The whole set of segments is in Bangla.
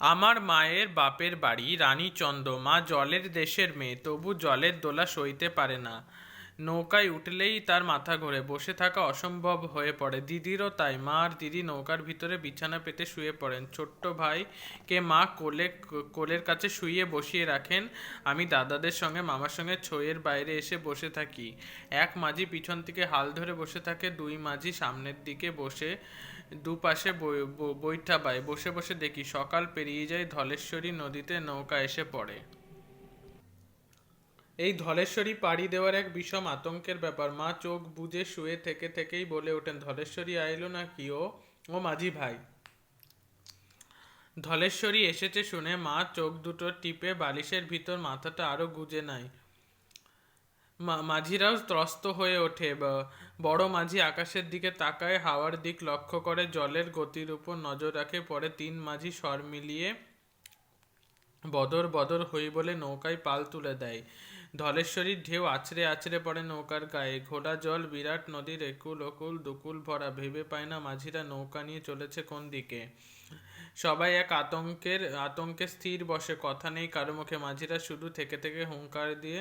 আমার মায়ের বাপের বাড়ি রানীচন্দ মা জলের দেশের মেয়ে, তবু জলের দোলা সইতে পারে না। নৌকায় উঠলেই তার মাথা ঘোরে, বসে থাকা অসম্ভব হয়ে পড়ে। দিদিরও তাই মা আর দিদি নৌকার ভিতরে বিছানা পেতে শুয়ে পড়েন। ছোট্ট ভাইকে মা কোলে, কোলের কাছে শুইয়ে বসিয়ে রাখেন। আমি দাদাদের সঙ্গে, মামার সঙ্গে ছইয়ের বাইরে এসে বসে থাকি। এক মাঝি পিছন থেকে হাল ধরে বসে থাকে, দুই মাঝি সামনের দিকে বসে দুপাশে বৈঠা বায় বসে বসে দেখি সকাল পেরিয়ে যায়, ধলেশ্বরী নদীতে নৌকা এসে পড়ে। এই ধলেশ্বরী পাড়ি দেওয়ার এক বিষম আতঙ্কের ব্যাপার। মা চোখ বুজে শুয়ে থেকে থেকেই বলে ওঠেন, ধলেশ্বরী আইলো না কি ও? ও মাঝি ভাই। ধলেশ্বরী এসেছে শুনে মা চোখ দুটো টিপে বালিশের ভিতর মাথাটা আরও গুজে নাই। মাঝিরাও ত্রস্ত হয়ে ওঠে। বড় মাঝি আকাশের দিকে তাকায়, হাওয়ার দিক লক্ষ্য করে, জলের গতির উপর নজর রাখে। পরে তিন মাঝি স্বর মিলিয়ে বদর বদর হই বলে নৌকায় পাল তুলে দেয়। ধলেশ্বরীর ঢেউ আছড়ে আছড়ে পড়ে নৌকার গায়ে। ঘোড়া জল, বিরাট নদীর একুল অকুল, দুকুল ভরা ভেবে পায় না মাঝিরা নৌকা নিয়ে চলেছে কোন দিকে। সবাই এক আতঙ্কের, আতঙ্কে স্থির বসে। কথা নেই কারও মুখে। মাঝিরা শুধু থেকে থেকে হুঙ্কার দিয়ে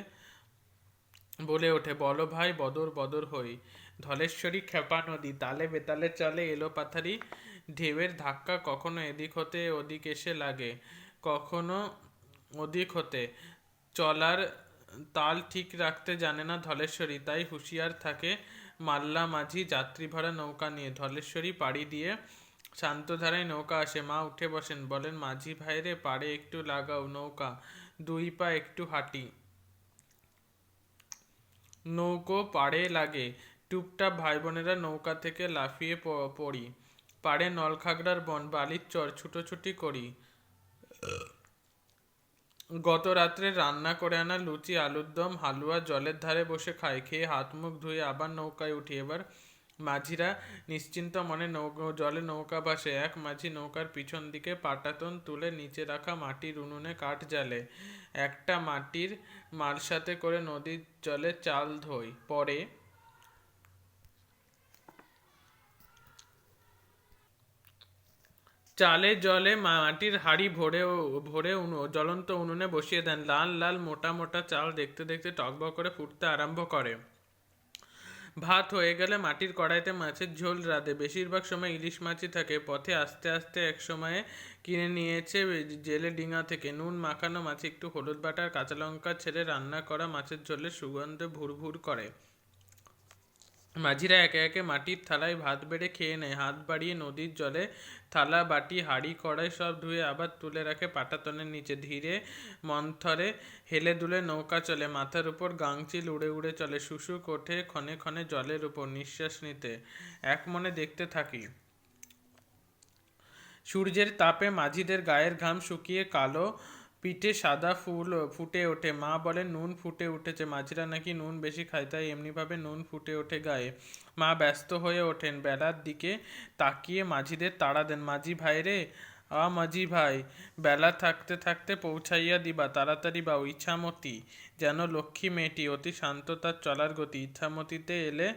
বলে ওঠে, বলো ভাই, বদর বদর হই। ধলেশ্বরী খেপা নদী, তালে বেতালে চলে এলো পাথারি। ঢেউয়ের ধাক্কা কখনো এদিক হতে ওদিক এসে লাগে, কখনো ওদিক হতে। চলার তাল ঠিক রাখতে জানে না ধলেশ্বরী, তাই হুঁশিয়ার থাকে, মাল্লা মাঝি যাত্রী ভরা নৌকা নিয়ে। ধলেশ্বরী পাড়ি দিয়ে শান্তধারায় নৌকা আসে, মা উঠে বসেন, বলেন, মাঝি ভাইরে, পাড়ে একটু লাগাও নৌকা, দুই পা একটু হাঁটি। নৌকো পাড়ে লাগে। টুপটাপ ভাই বোনেরা নৌকা থেকে লাফিয়ে পড়ি। পাড়ে নলখাগড়ার বন বালির চর ছুটোছুটি করি। গত রাত্রে রান্না করে আনা লুচি আলুর দম হালুয়া জলের ধারে বসে খাই, খেয়ে হাত মুখ ধুয়ে আবার নৌকায় উঠি। এবার মাঝিরা নিশ্চিন্ত মনে নৌকা জলে নৌকা ভাসে এক মাঝি নৌকার পিছন দিকে পাটাতন তুলে নিচে রাখা মাটির উনুনে কাঠ জ্বালে। একটা মাটির মার সাথে করে নদীর জলে চাল ধোয়। পরে চালে জলে মাটির হাঁড়ি ভরে ভরে উনু- জ্বলন্ত উনুনে বসিয়ে দেন। লাল লাল, মোটা মোটা চাল দেখতে দেখতে টকবক করে ফুটতে আরম্ভ করে। ভাত হয়ে গেলে মাটির কড়াইতে মাছের ঝোল রাঁধে। বেশিরভাগ সময় ইলিশ মাছই থাকে। পথে আস্তে আস্তে এক সময়ে কিনে নিয়েছে জেলে ডিঙা থেকে। নুন, মাখানো মাছে, একটু হলুদ বাটার, কাঁচা লঙ্কা ছেড়ে রান্না করা মাছের ঝোলের সুগন্ধে ভুর ভুর করে। মাঝিরা একে একে মাটির থালায় ভাত বেড়ে খেয়ে নেয়। হাত বাড়িয়ে নদীর জলে থালা, বাটি, হাঁড়ি, কড়াই সব ধুয়ে আবার তুলে রাখে পাটাতনের নিচে। ধীরে মন্থরে হেলে দুলে নৌকা চলে। মাথার উপর গাংচিল উড়ে উড়ে চলে। শুশুক ওঠে ক্ষণে ক্ষণে জলের উপর নিঃশ্বাস নিতে। এক মনে দেখতে থাকি। সূর্যের তাপে মাঝিদের গায়ের ঘাম শুকিয়ে কালো পিঠে সাদা ফুল ফুটে ওঠে। মা বলে নুন ফুটে উঠেছে। মাঝিরা নাকি নুন বেশি খায়, তাই এমনিভাবে নুন ফুটে ওঠে গায়ে। মা ব্যস্ত হয়ে ওঠেন। বেলার দিকে তাকিয়ে মাঝিদের তাড়া দেন। মাঝি ভাই রে, আ মাঝি ভাই, বেলা থাকতে থাকতে পৌঁছাইয়া দিবা, তাড়াতাড়ি বা ইচ্ছামতি যেন লক্ষ্মী মেয়েটি অতি শান্ত তার চলার গতি। ইচ্ছামতিতে এলে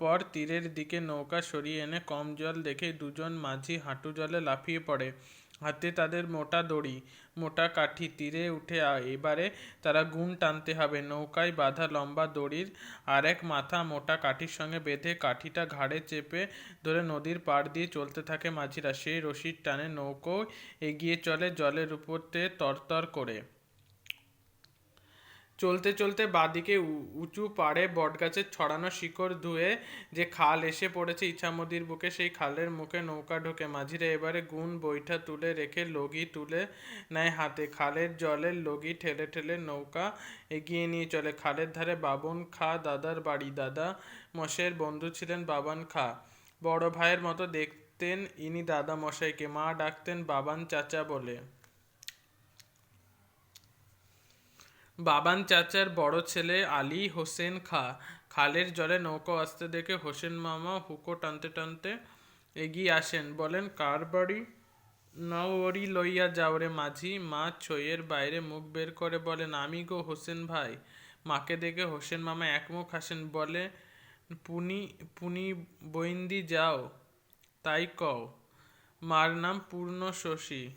পর তীরের দিকে নৌকা সরিয়ে এনে কম জল দেখে দুজন মাঝি হাঁটু জলে লাফিয়ে পড়ে। হাতে তাদের মোটা দড়ি, মোটা কাঠি তীরে উঠে এবারে তারা গুণ টানতে হবে। নৌকায় বাঁধা লম্বা দড়ির আর এক মাথা মোটা কাঠির সঙ্গে বেঁধে কাঠিটা ঘাড়ে চেপে ধরে নদীর পাড় দিয়ে চলতে থাকে মাঝিরা। সেই রশির টানে নৌকো এগিয়ে চলে জলের উপরতে তরতর করে। চলতে চলতে বাদিকে উঁচু পাড়ে বটগাছের ছড়ানো শিকড় ধুয়ে যে খাল এসে পড়েছে ইছামতির বুকে, সেই খালের মুখে নৌকা ঢোকে। মাঝিরা এবারে গুণ বৈঠা তুলে রেখে লগি তুলে নেয় হাতে। খালের জলের লগি ঠেলে ঠেলে নৌকা এগিয়ে নিয়ে চলে। খালের ধারে বাবন খা, দাদার বাড়ি দাদা মশের বন্ধু ছিলেন বাবান খা। বড় ভাইয়ের মতো দেখতেন ইনি দাদা মশাইকে। মা ডাকতেন বাবান চাচা বলে। বাবান চাচার বড় ছেলে আলী হোসেন খা। খালের জলে নৌকো আসতে দেখে হোসেন মামা হুকো টানতে টানতে এগিয়ে আসেন। বলেন, কার বাড়ি? নওরি লইয়া যাও রে মাঝি, মা ছইয়ের বাইরে মুখ বের করে বলেন, আমি গো হোসেন ভাই। মাকে দেখে হোসেন মামা একমুখ হাসেন, বলে, পুনি পুনি বইন্দি যাও, তাই কও। মার নাম পূর্ণ শশী।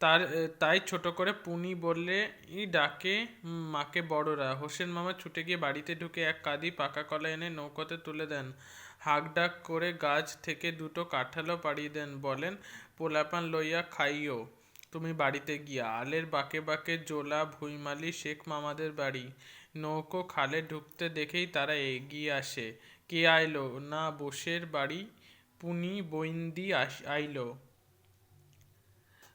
তার তাই ছোট করে পুনি বললে, ই ডাকে মাকে বড়রা। হোসেন মামা ছুটে গিয়ে বাড়িতে ঢুকে এক কাঁদি পাকা কলা এনে নৌকোতে তুলে দেন। হাঁক ডাক করে গাছ থেকে দুটো কাঁঠালও পাড়িয়ে দেন। বলেন, পোলাপান লইয়া খাইও তুমি বাড়িতে গিয়া। আলের বাঁকে বাঁকে জোলা, ভুইমালি, শেখ মামাদের বাড়ি। নৌকো খালে ঢুকতে দেখেই তারা এগিয়ে আসে। কে আইলো? না, বসের বাড়ি। পুনি বইন্দি আইলো।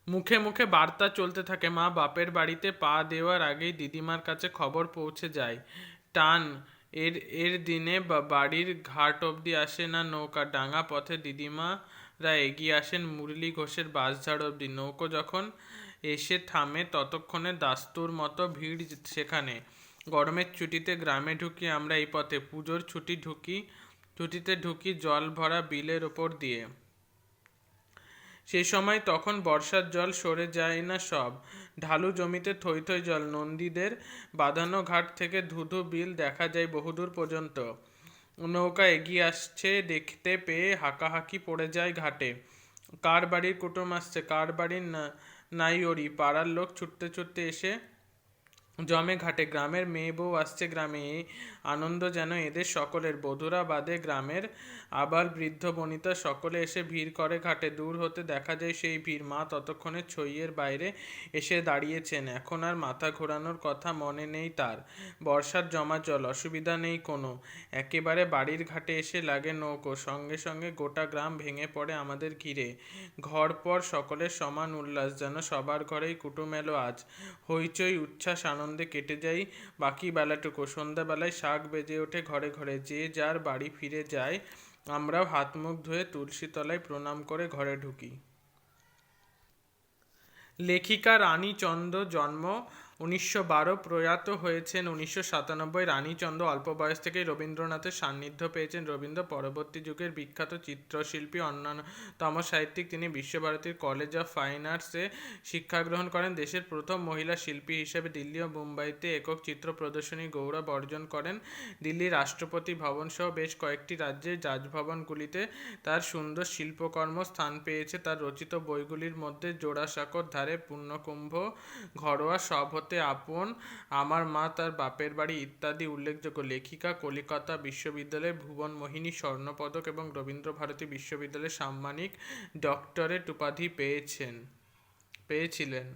মুখে মুখে বার্তা চলতে থাকে, মা বাপের বাড়িতে পা দেওয়ার আগেই দিদিমার কাছে খবর পৌঁছে যায়। টান, এর এর দিনে বাড়ির ঘাট অবধি আসে না নৌকা, ডাঙা পথে দিদিমারা এগিয়ে আসেন মুরলি ঘোষের বাসঝাড় অবধি। নৌকো যখন এসে থামে, ততক্ষণে দাস্তুর মতো ভিড় সেখানে। গরমের ছুটিতে গ্রামে ঢুকি আমরা এই পথে। পুজোর ছুটি ঢুকি, ছুটিতে ঢুকি জল ভরা বিলের ওপর দিয়ে। সেই সময় তখন বর্ষার জল সরে যায় না সব। ঢালু জমিতে থই থই জল, নন্দীদের বাঁধানো ঘাট থেকে ধুধু বিল দেখা যায় বহুদূর পর্যন্ত। নৌকা এগিয়ে আসছে, দেখতে পেয়ে হাঁকাহাঁকি পড়ে যায় ঘাটে। কার বাড়ির কুটুম আসছে? কার বাড়ির না- নাই ওরি পাড়ার লোক ছুটতে ছুটতে এসে জমে ঘাটে গ্রামের মেয়ে বউ আসছে গ্রামে আনন্দ যেন এদের সকলের। বধুরা বাদে গ্রামের আবার বৃদ্ধ বনিতা সকলে এসে ভিড় করে। ঘাটে দূর হতে দেখা যায় সেই ভিড়। মা ততক্ষণে ছইয়ের বাইরে এসে দাঁড়িয়েছেন। এখন আর মাথা ঘোরানোর কথা মনে নেই তার। বর্ষার জমা জল, অসুবিধা নেই কোনো। একেবারে বাড়ির ঘাটে এসে লাগে নৌকো। সঙ্গে সঙ্গে গোটা গ্রাম ভেঙে পড়ে আমাদের ঘিরে। ঘর পর সকলের সমান উল্লাস যেন সবার ঘরেই কুটুম এলো আজ। হইচই, উচ্ছ্বাস, আনন্দে কেটে যায় বাকি বেলাটুকু। সন্ধ্যাবেলায় শাক বেজে ওঠে ঘরে ঘরে। যে যার বাড়ি ফিরে যায়, আমরাও হাত মুখ ধুয়ে তুলসী তলায় প্রণাম করে ঘরে ঢুকি। লেখিকা রানী চন্দ্র জন্ম উনিশশো বারো প্রয়াত হয়েছেন উনিশশো সাতানব্বই রানীচন্দ্র অল্প বয়স থেকেই রবীন্দ্রনাথের সান্নিধ্য পেয়েছেন। রবীন্দ্র পরবর্তী যুগের বিখ্যাত চিত্রশিল্পী, অন্যতম সাহিত্যিক, তিনি বিশ্বভারতীর কলেজ অফ ফাইন আর্টসে শিক্ষা গ্রহণ করেন। দেশের প্রথম মহিলা শিল্পী হিসেবে দিল্লি ও মুম্বাইতে একক চিত্র প্রদর্শনী গৌরব অর্জন করেন। দিল্লি রাষ্ট্রপতি ভবন সহ বেশ কয়েকটি রাজ্যের রাজভবনগুলিতে তার সুন্দর শিল্পকর্ম স্থান পেয়েছে। তার রচিত বইগুলির মধ্যে জোড়াসাঁকোর ধারে পূর্ণকুম্ভ, ঘরোয়া সব হতে আপন, আমার মা তার বাপের বাড়ি ইত্যাদি উল্লেখযোগ্য। লেখিকা, কলিকাতা বিশ্ববিদ্যালয়ের ভুবন মোহিনী, স্বর্ণপদক এবং রবীন্দ্রভারতী বিশ্ববিদ্যালয়ের সাম্মানিক ডক্টরেট উপাধি পেয়েছেন, পেয়েছিলেন।